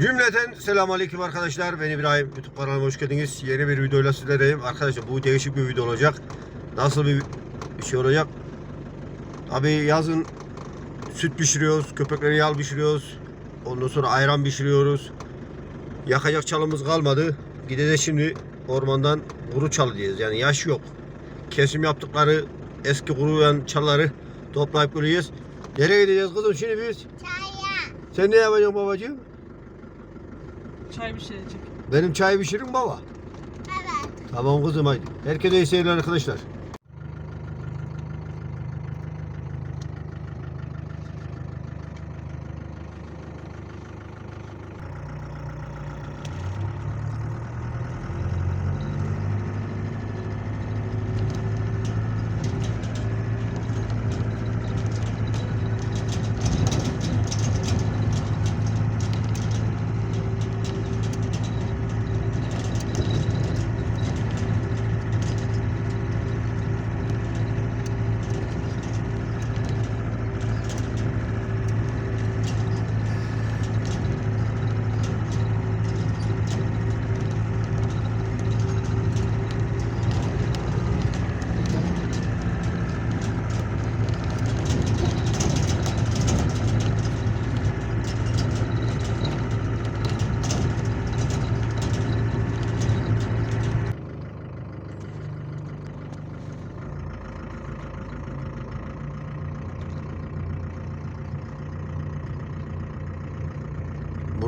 Cümleten selamun aleyküm arkadaşlar. Ben İbrahim. YouTube kanalıma hoş geldiniz. Yeni bir videoyla sizlerleyim. Arkadaşlar bu değişik bir video olacak. Nasıl bir bir şey olacak? Abi yazın süt pişiriyoruz. Köpeklere yal pişiriyoruz. Ondan sonra ayran pişiriyoruz. Yakacak çalımız kalmadı. Gideceğiz şimdi ormandan kuru çalı diyeceğiz. Yani yaş yok. Kesim yaptıkları eski kuruyan çalları toplayıp göreceğiz. Nereye gideceğiz kızım şimdi biz? Çaya. Sen ne yapacaksın babacığım? Çay çek. Benim çay pişirin baba. Evet. Tamam kızım haydi. Herkese iyi seyirler arkadaşlar.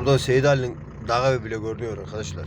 Burada Seyit Ali'nin dağı bile görünüyor arkadaşlar.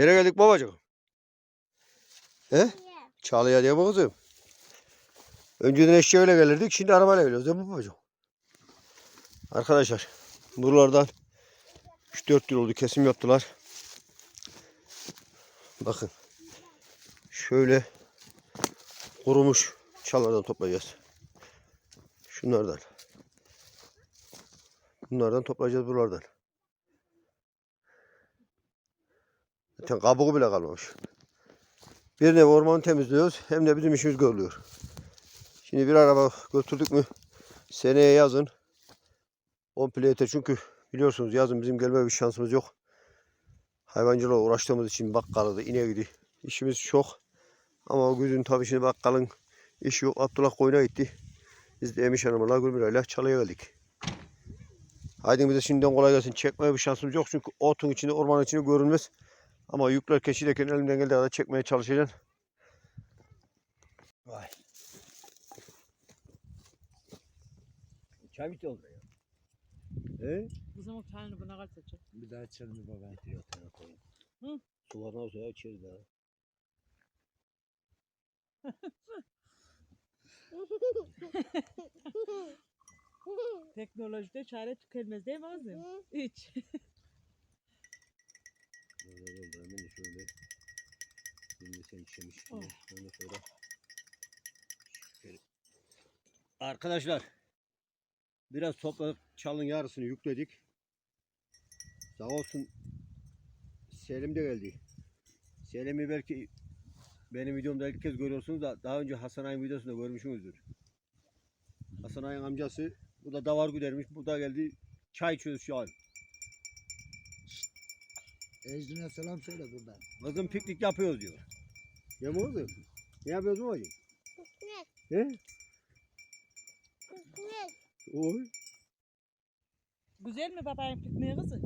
Nereye geldik babacığım? He? Çalıya diye mi kızım? Önceden eşeğiyle gelirdik, şimdi arabayla geliyoruz değil mi babacığım? Arkadaşlar, buralardan 3-4 yıl oldu kesim yaptılar. Bakın. Şöyle kurumuş çalılardan toplayacağız. Şunlardan. Bunlardan toplayacağız buralardan. Zaten kabuğu bile kalmamış. Bir nevi ormanı temizliyoruz hem de bizim işimiz görülüyor. Şimdi bir araba götürdük mü seneye yazın 10 yeter çünkü biliyorsunuz yazın bizim gelme bir şansımız yok. Hayvancılığa uğraştığımız için bakkalıdı, ineğiydi. İşimiz çok. Ama o güzün tabii şimdi bakkalın işi yok. Abdullah koyuna gitti. Biz de Emiş Hanım'la Gülmiray'la çalıya geldik. Haydi bize şimdiden kolay gelsin. Çekmeye bir şansımız yok çünkü otun içinde, ormanın içinde görünmez. Ama yükler keşilerken elimden geldiği kadar çekmeye çalışacağım. Vay. Çay bitti oldu ya. He? Kızım o çayını buna kaç seçecek? Bir daha bir baba. Yok koyayım. Hı. Su var nasıl ya içeriz daha. Teknolojide çare tükenmez değil mi kızım? Hiç. Böyle hemen de şöyle. İşemiş. Oh. Ondan sonra. Şöyle. Arkadaşlar. Biraz topladık. Çalın yarısını yükledik. Sağ olsun. Selim de geldi. Selim'i belki benim videomda ilk kez görüyorsunuz da daha önce Hasan Ay'ın videosunda görmüşsünüzdür. Hasan Ay'ın amcası bu da davar güdermiş. Bu da geldi çay içiyoruz şu an. Ecdin'e selam söyle buradan. Kızım piknik yapıyoruz diyor. Ya mı kızım? Ne yapıyoruz mu hacı? Kısmet. He? Kısmet. Oy. Güzel mi babayın pikniği kızı?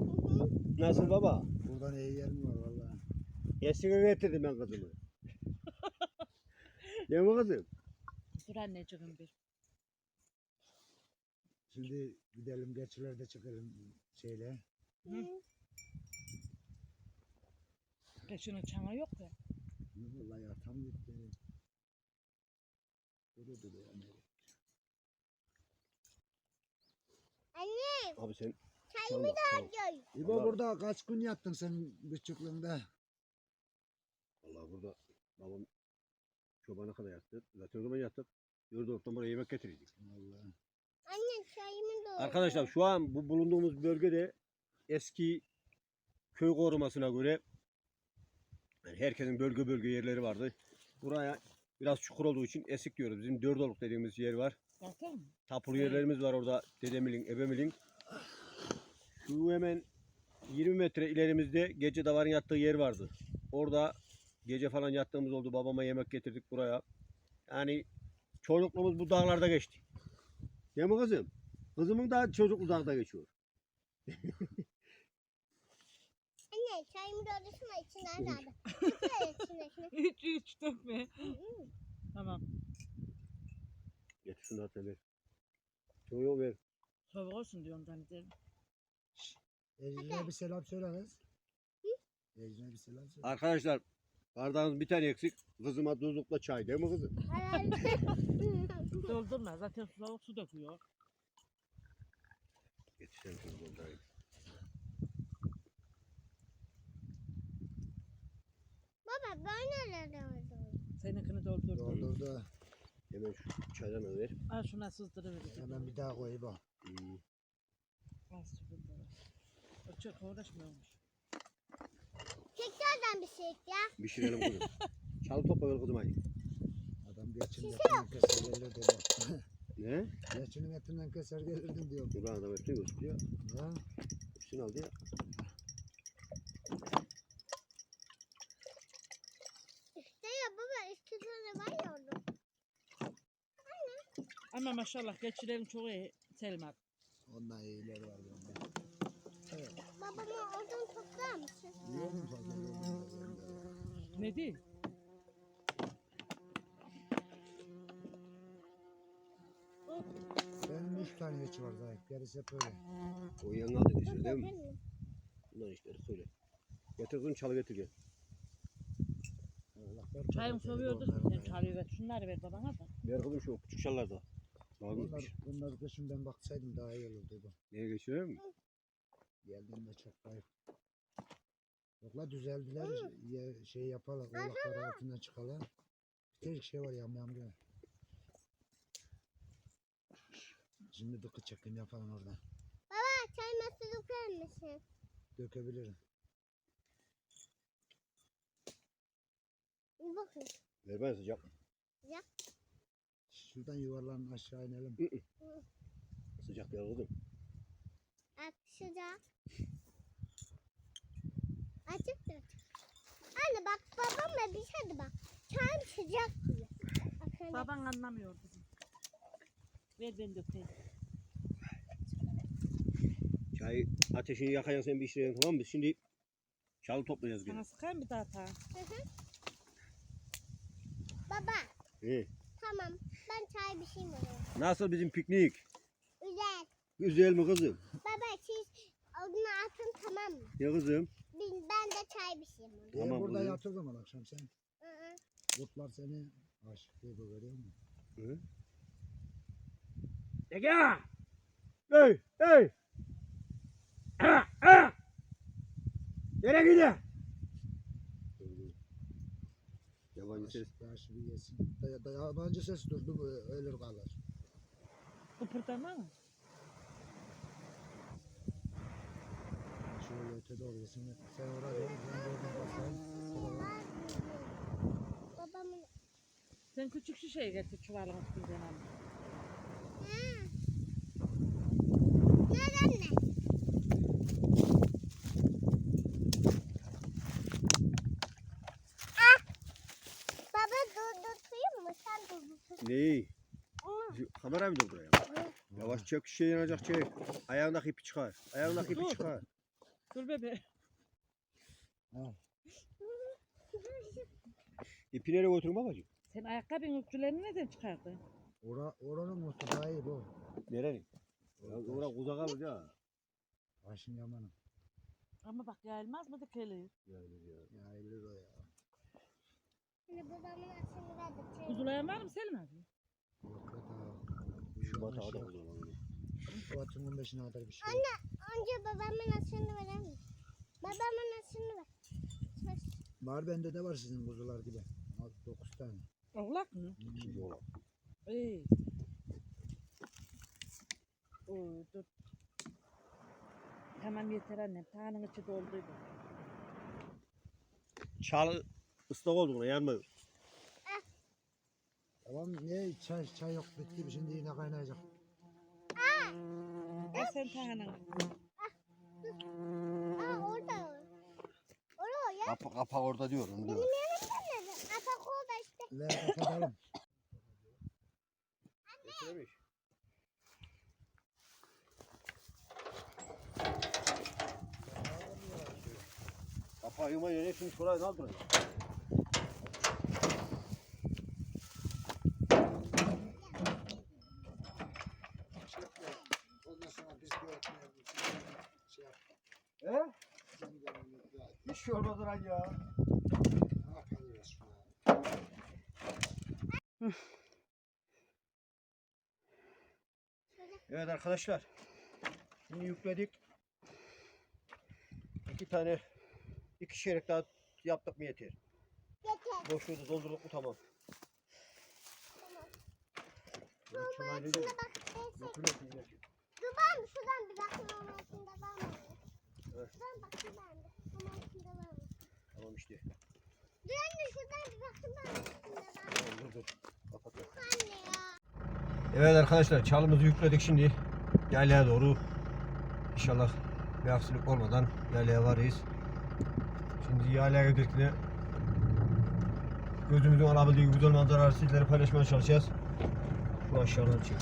Nasıl baba? Buradan iyi yerim var valla. Yesini getirdim ben kızımı. ne mi kızım? Dur anneciğim bir. Şimdi gidelim geçilerde çıkalım şeyle. Geçinin çana yok ya. Valla ya tam gitti. Duru duru yani. Anne. Abi sen Çayımı da alıyor. İbo Vallahi- burada kaç gün yattın sen küçüklüğünde? Vallahi burada babam çobana kadar yattı. Zaten o zaman yattık. Dört ortadan buraya yemek getirdik. Vallahi. Anne çayımı da Arkadaşlar şu an bu bulunduğumuz bölgede eski köy korumasına göre yani herkesin bölge bölge yerleri vardı. Buraya biraz çukur olduğu için esik diyoruz. Bizim dördoluk dediğimiz yer var. Tapulu yerlerimiz var orada. Dedemilin, ebemilin. Şu hemen 20 metre ilerimizde gece davarın yattığı yer vardı. Orada gece falan yattığımız oldu. Babama yemek getirdik buraya. Yani çocukluğumuz bu dağlarda geçti. Değil mi kızım? Kızımın da çocukluğu dağda geçiyor. Anne çayımı doldursun içinden de içine. Hiç hiç dökme. Tamam. Getir şunu hatta ver. Çoğu ver. Soğuk olsun diyorum zannederim. Ecrin'e bir selam söyle kız. Ecrin'e bir selam söyle. Arkadaşlar bardağımız bir tane eksik. Kızıma tuzlukla çay değil mi kızım? Doldurma. Zaten soğuk su döküyor. Getir sen şunu Baba böyle nerede oldu? Seninkini doldurdum. Doldurdu. Hemen şu çaydan ver. Al şuna sızdırıver. Hemen bir daha koy İbo. Hmm. Az sıkıntı. O çok uğraşmıyormuş. Tekrardan bir şey ya. Pişirelim kızım. Çalı topla ver kızım hadi. Adam geçinin etinden keser gelirdi İbo. Ne? Geçinin etinden keser gelirdim diyor. Dur lan adam hepsini gözüküyor. Ya. Hepsini aldı ya. İşte ya baba iki tane var ya orada. Ama maşallah geçirelim çok iyi. Selma. Ondan iyileri var bende. Evet. Babama oradan toplar mısın? Yiyor mu fazla? Ne değil? Benim üç tane geçi var zayıf. Gerisi hep öyle. O yanına aldı dişleri değil mi? Bunlar işleri söyle. Getir kızım çalı getir gel. Çayım çabuk soğuyordu. onları Sen çalıyor ver. Şunları ver babana da. Ver kızım şu küçük çallarda. Daha Bunlar, bunlar kışın ben baksaydım daha iyi olurdu bu. Neye geçiyor mu? Geldiğinde çok zayıf. Yok la düzeldiler. Ye, şey yaparlar. Oğlaklar altından çıkarlar. Bir tek şey var yamyam diyor. Şimdi dıkı çekim yapalım oradan. Çay masası döker misin? Dökebilirim. Bir bakın. Ver ben sıcak. Şuradan yuvarlanın aşağı inelim. Sıcak değil kızım. At sıcak. Açık da açık. Anne bak babamla bir şey de bak. Çayım sıcak diyor. Bak Baban anlamıyor bizim. Ver ben dökeyim. Çayı ateşini yakacaksın sen bir işleyelim tamam mı? Şimdi çalı toplayacağız. Sana sıkayım bir daha ta. Baba He. tamam ben çay bir şey mi alayım? Nasıl bizim piknik? Güzel. Güzel mi kızım? Baba siz odunu atın tamam mı? Ya kızım? Ben, ben de çay bir şey mi alayım? Tamam, Tamam burada kızım. yat o zaman akşam sen. Hı hı. Kurtlar seni aşık diye veriyor mu? Hı? Ege! Hey! Hey! Ah! Ah! Nereye gidiyor? Yabancı ses. Aşık bir yesin. Da, da, yabancı ses durdu bu ölür kalır. Kıpırdama mı? Şöyle öte doğru yesin. Sen oraya gel. Ben oradan basayım. Babamın Sen küçük şişeyi getir çuvalın üstünden al. Ha. Nerede anne? Ah! Baba durdurtayım mı? Sen durdur. Neyi? Mı durduruyor? Yavaş çek şişe yanacak çek. Ayağındaki ipi çıkar. Ayağındaki ipi çıkar. Dur bebe. İpi nereye götürün babacığım? Sen ayakkabının uçlarını neden çıkardın? Ora, oranın otu daha iyi bu. Nerenin? Ya oraya uzak alır ya. Başın yamanı. Ama bak yayılmaz mı dikeli? Yani ya. Ya eğilir o ya. Şimdi babamın aslını verdik. Kuzulayan var mı Selim abi? Yok ya daha. Şu Uyumamış batağı da ya. o zaman. Bu atın 15'ine kadar bir şey. Anne önce babamın asını verir misin? Babamın asını ver. Var bende de var sizin kuzular gibi. 9 tane. Oğlak mı? İkinci olan. İyi. Oo, dur. Tamam yeter annem. Tanın içi dolduydu. Çal ıslak oldu buna yanmıyor. Tamam ne çay çay yok bitti şimdi yine kaynayacak. Al sen tanın. Aa orada. Orada ya. Kapak, kapak orada diyor onu diyor. Benim yanımda nerede? Atak orada işte. Ve kapatalım. Getirmiş. Kapağı yumayla hepsini şuraya kaldırın. Ondan sonra biz şey yap. He? Ya. Evet arkadaşlar. Şimdi yükledik. İki tane iki şerik daha yaptık mı yeter. Yeter. Boşluğu doldurduk mu tamam. Ki yine. Dur ben şuradan bir bakayım onun altında var mı? Evet. Şuradan bakayım ben de. Tamam işte. Dur anne şuradan bir mı? Tamam dur dur. Kapat. Anne ya. Evet arkadaşlar çalımızı yükledik şimdi. Yaylaya doğru. İnşallah bir aksilik olmadan yaylaya varız. Şimdi yaylaya giderken gözümüzün alabildiği güzel manzaraları sizlere paylaşmaya çalışacağız. Şu aşağıdan çık.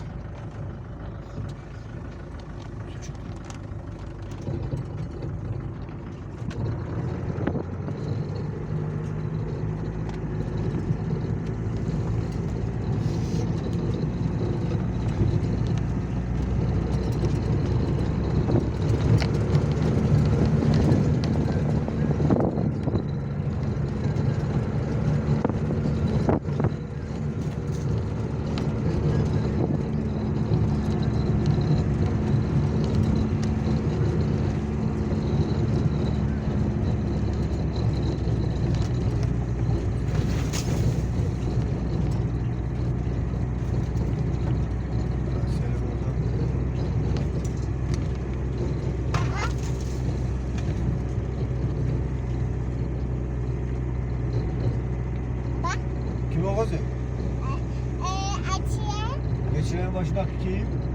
ajudar daqui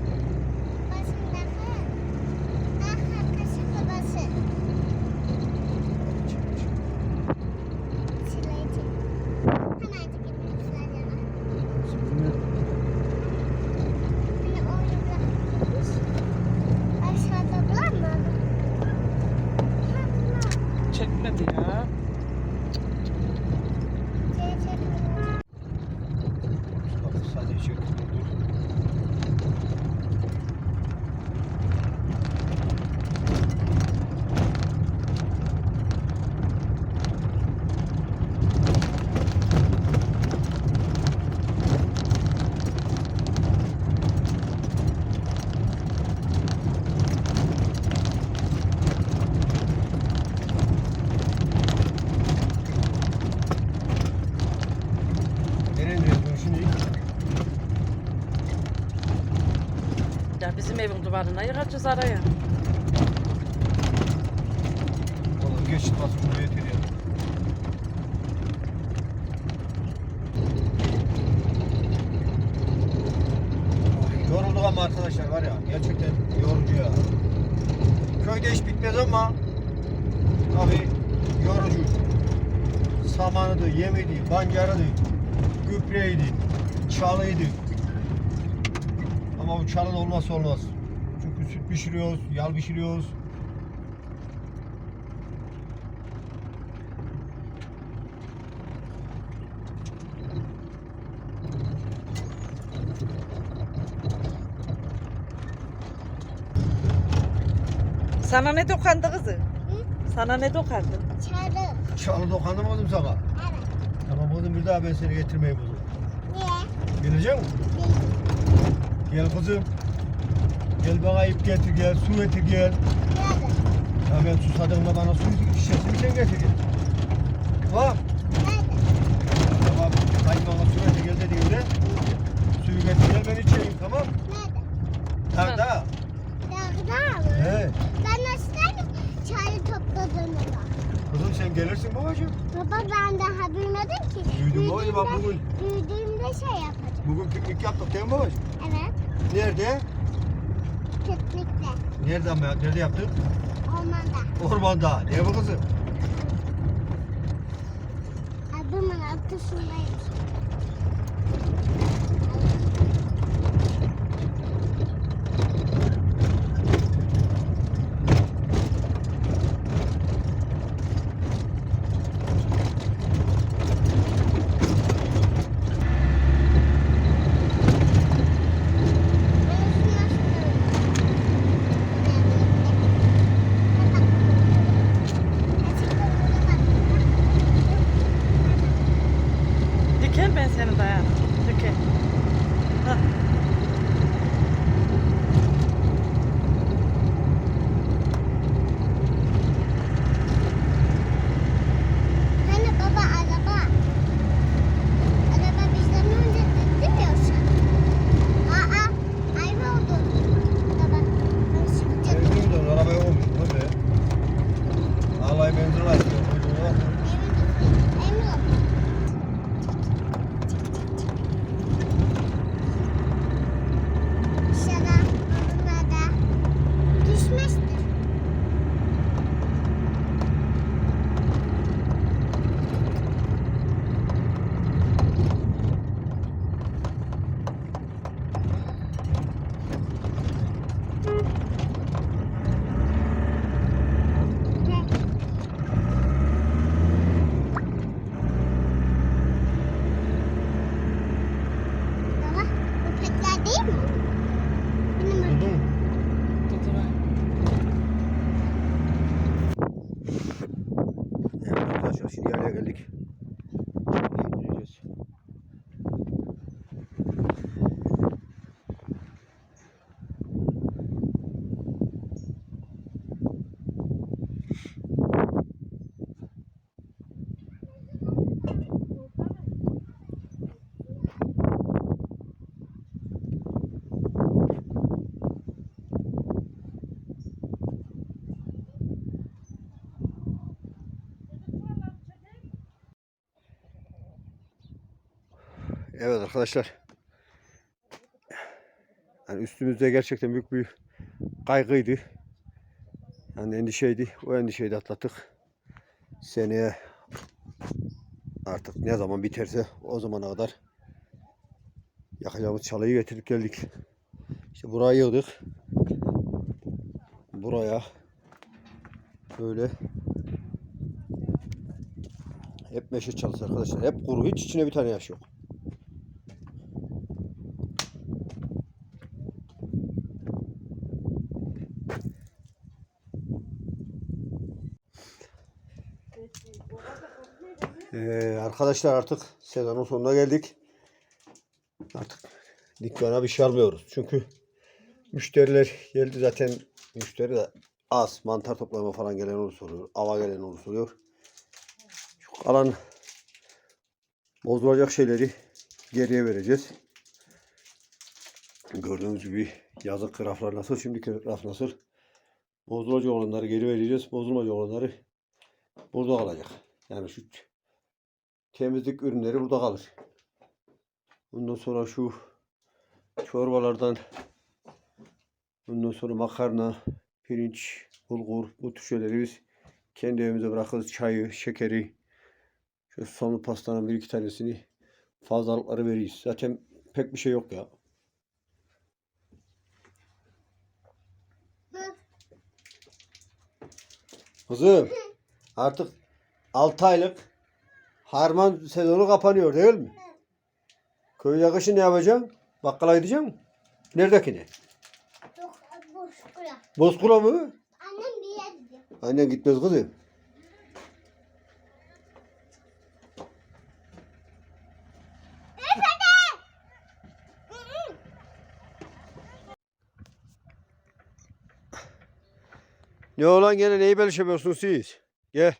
duvarına yıkacağız araya. Oğlum geç çıkmasın şuraya yeter ya. Yorulduk ama arkadaşlar var ya gerçekten yorucu ya. Köyde iş bitmez ama tabi yorucu. Samanıydı, yemiydi, pancarıydı, gübreydi, çalıydı. Ama bu çalın olmazsa olmaz. Süt pişiriyoruz, yal pişiriyoruz. Sana ne dokandı kızı? Sana ne dokandı? Çarı. Çalı dokandırmadım sana. Evet. Tamam oğlum bir daha ben seni getirmeyi buldum. Niye? Gelecek misin? Gel kızım. Gel bana ip getir gel, su getir gel. Nerede? Ya ben susadığımda bana su şişesini sen getir gel. Tamam. Nerede? Tamam. Kaymağına su getir gel dediğimde suyu getir gel ben içeyim tamam. Nerede? Ha? Dağda mı? He. Ben nasıl çayı topladığını da. Kızım sen gelirsin babacığım. Baba ben daha bilmedim ki. Duydum babacığım bak bugün. Büyüdüğümde şey yapacağım. Bugün piknik yaptık değil mi babacığım? Evet. Nerede? Piknikte. Nerede ama nerede yaptık? Ormanda. Ormanda. Ne bu kızım? Adımın atışındayım. Evet arkadaşlar. Yani üstümüzde gerçekten büyük bir kaygıydı. Yani endişeydi. O endişeyi de atlattık. Seneye artık ne zaman biterse o zamana kadar yakacağımız çalıyı getirip geldik. İşte burayı yığdık. Buraya böyle hep meşe çalısı arkadaşlar. Hep kuru. Hiç içine bir tane yaş yok. Ee, arkadaşlar artık sezonun sonuna geldik. Artık dükkana bir şey almıyoruz. Çünkü müşteriler geldi zaten müşteri de az. Mantar toplama falan gelen olursa oluyor. Ava gelen olursa oluyor. Şu kalan bozulacak şeyleri geriye vereceğiz. Gördüğünüz gibi yazık raflar nasıl, şimdiki raf nasıl. Bozulacak olanları geri vereceğiz. Bozulmayacak olanları burada kalacak. Yani şu temizlik ürünleri burada kalır. Bundan sonra şu çorbalardan bundan sonra makarna, pirinç, bulgur bu tür şeyleri biz kendi evimize bırakırız. Çayı, şekeri, şu sonlu pastanın bir iki tanesini fazlalıkları veririz. Zaten pek bir şey yok ya. Kızım artık 6 aylık harman sezonu kapanıyor değil mi? Köy yakışı ne yapacaksın? Bakkala gideceksin Neredekine? Yok, boş bırak. Bozkura mı? Annem bir yer gidiyor. Annen gitmez kızım. Ne olan gene neyi belişemiyorsunuz siz? Gel.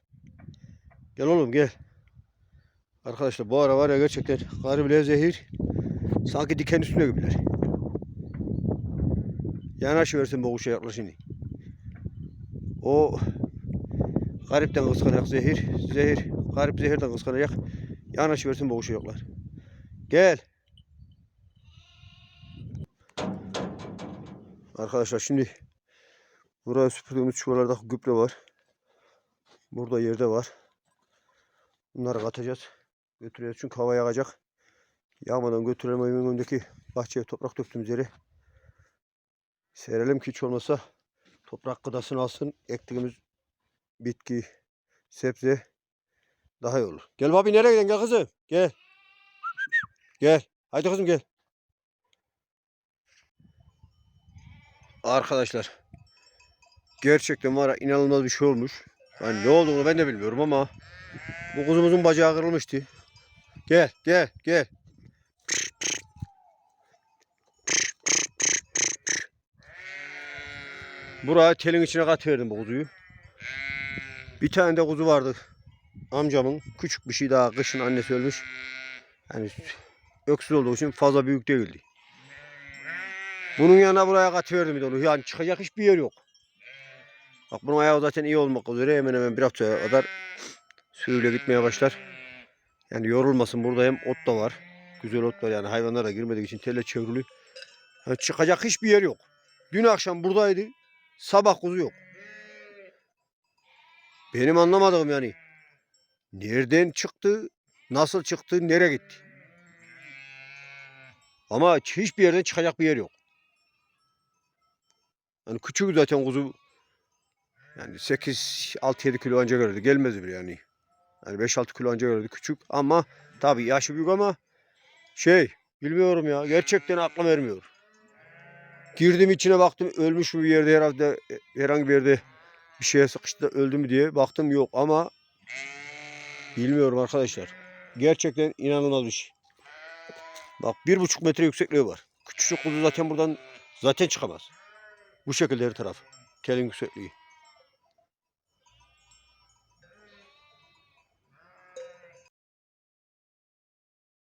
Gel oğlum gel. Arkadaşlar bu ara var ya gerçekten karı bile zehir. Sanki diken üstüne gibiler. Yanaşıversin boğuşa yaklaşını. O garipten kıskanacak zehir. Zehir. Garip zehirden kıskanacak. Yanaşıversin boğuşa yoklar. Gel. Arkadaşlar şimdi buraya süpürdüğümüz çuvallarda gübre var. Burada yerde var. Bunları katacağız. Götüreceğiz çünkü hava yağacak. Yağmadan götürelim evin önündeki bahçeye toprak döktüğümüz yere. Serelim ki hiç olmazsa toprak gıdasını alsın. Ektiğimiz bitki, sebze daha iyi olur. Gel babi nereye gidiyorsun? Gel kızım. Gel. Gel. Haydi kızım gel. Arkadaşlar. Gerçekten var inanılmaz bir şey olmuş. Yani ne olduğunu ben de bilmiyorum ama bu kuzumuzun bacağı kırılmıştı. Gel gel gel. Buraya telin içine katıverdim bu kuzuyu. Bir tane de kuzu vardı. Amcamın küçük bir şey daha kışın annesi ölmüş. Yani öksüz olduğu için fazla büyük değildi. Bunun yanına buraya katıverdim onu. Yani çıkacak hiçbir yer yok. Bak bunun ayağı zaten iyi olmak üzere hemen hemen bir haftaya kadar sürüyle gitmeye başlar. Yani yorulmasın burada hem ot da var. Güzel ot var yani hayvanlar da girmediği için telle çevrili. Yani çıkacak hiçbir yer yok. Dün akşam buradaydı. Sabah kuzu yok. Benim anlamadığım yani. Nereden çıktı? Nasıl çıktı? Nereye gitti? Ama hiçbir yerden çıkacak bir yer yok. Yani küçük zaten kuzu yani 8 6-7 kilo anca gelirdi. Gelmez bile yani. Yani 5-6 kilo anca gelirdi küçük ama tabii yaşı büyük ama şey bilmiyorum ya gerçekten aklım ermiyor. Girdim içine baktım ölmüş mü bir yerde herhalde e, herhangi bir yerde bir şeye sıkıştı öldü mü diye baktım yok ama bilmiyorum arkadaşlar. Gerçekten inanılmaz bir şey. Bak bir buçuk metre yüksekliği var. Küçücük kuzu zaten buradan zaten çıkamaz. Bu şekilde her taraf. Kelin yüksekliği.